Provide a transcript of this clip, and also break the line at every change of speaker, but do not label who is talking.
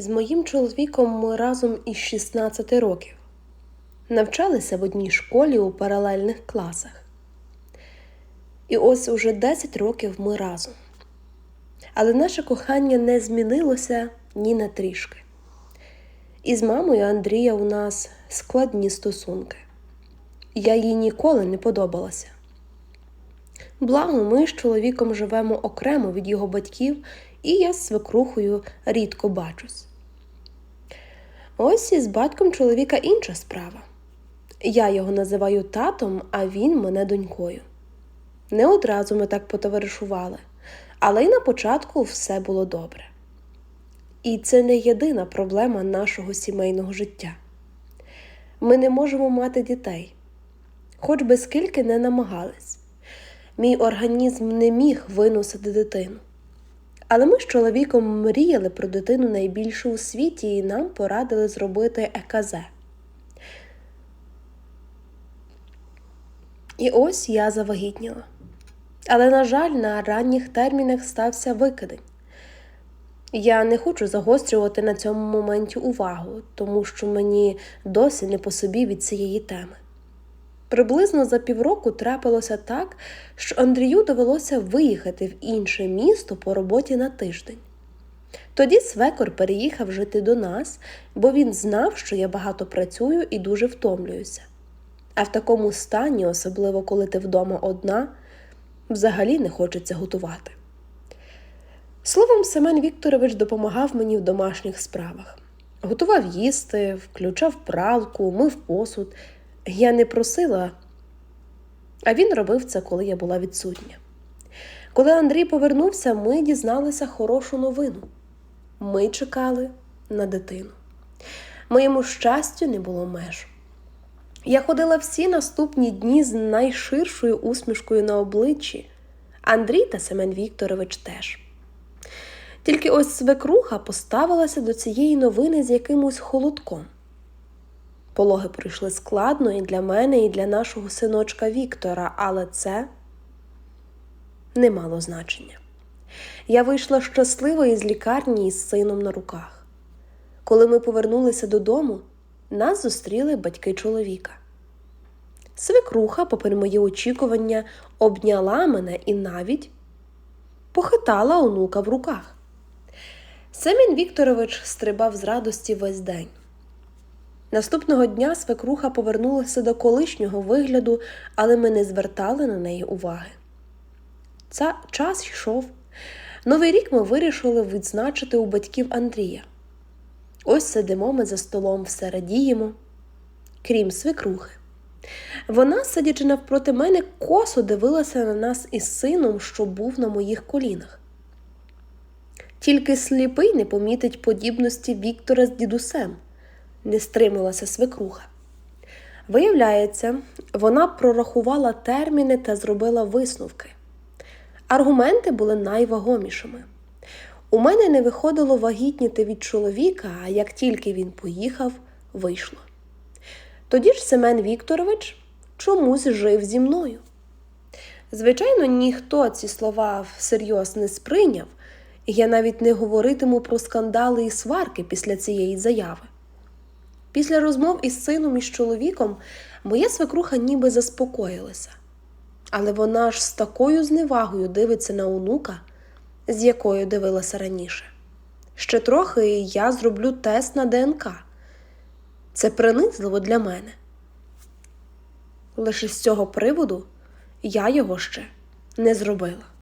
З моїм чоловіком ми разом із 16 років. Навчалися в одній школі у паралельних класах. І ось уже 10 років ми разом. Але наше кохання не змінилося ні на трішки. І з мамою Андрія у нас складні стосунки. Я їй ніколи не подобалася. Благо, ми з чоловіком живемо окремо від його батьків, і я з свекрухою рідко бачусь. Ось із батьком чоловіка інша справа. Я його називаю татом, а він мене донькою. Не одразу ми так потоваришували, але й на початку все було добре. І це не єдина проблема нашого сімейного життя. Ми не можемо мати дітей, хоч би скільки не намагались. Мій організм не міг виносити дитину. Але ми з чоловіком мріяли про дитину найбільшу у світі, і нам порадили зробити ЕКЗ. І ось я завагітніла. Але, на жаль, на ранніх термінах стався викидень. Я не хочу загострювати на цьому моменті увагу, тому що мені досі не по собі від цієї теми. Приблизно за півроку трапилося так, що Андрію довелося виїхати в інше місто по роботі на тиждень. Тоді свекор переїхав жити до нас, бо він знав, що я багато працюю і дуже втомлююся. А в такому стані, особливо коли ти вдома одна, взагалі не хочеться готувати. Словом, Семен Вікторович допомагав мені в домашніх справах. Готував їсти, включав пралку, мив посуд. Я не просила, а він робив це, коли я була відсутня. Коли Андрій повернувся, ми дізналися хорошу новину. Ми чекали на дитину. Моєму щастю не було меж. Я ходила всі наступні дні з найширшою усмішкою на обличчі. Андрій та Семен Вікторович теж. Тільки ось свекруха поставилася до цієї новини з якимось холодком. Пологи пройшли складно і для мене, і для нашого синочка Віктора, але це не мало значення. Я вийшла щаслива із лікарні із сином на руках. Коли ми повернулися додому, нас зустріли батьки чоловіка. Свекруха, попри мої очікування, обняла мене і навіть похитала онука в руках. Семін Вікторович стрибав з радості весь день. Наступного дня свекруха повернулася до колишнього вигляду, але ми не звертали на неї уваги. Ця час йшов. Новий рік ми вирішили відзначити у батьків Андрія. Ось сидимо ми за столом, все радіємо, крім свекрухи. Вона, сидячи навпроти мене, косо дивилася на нас із сином, що був на моїх колінах. Тільки сліпий не помітить подібності Віктора з дідусем, не стрималася свекруха. Виявляється, вона прорахувала терміни та зробила висновки. Аргументи були найвагомішими. У мене не виходило вагітніти від чоловіка, а як тільки він поїхав, вийшло. Тоді ж Семен Вікторович чомусь жив зі мною. Звичайно, ніхто ці слова всерйоз не сприйняв, і я навіть не говоритиму про скандали і сварки після цієї заяви. Після розмов із сином і з чоловіком моя свекруха ніби заспокоїлася, але вона ж з такою зневагою дивиться на онука, з якою дивилася раніше. Ще трохи я зроблю тест на ДНК. Це принизливо для мене. Лише з цього приводу я його ще не зробила.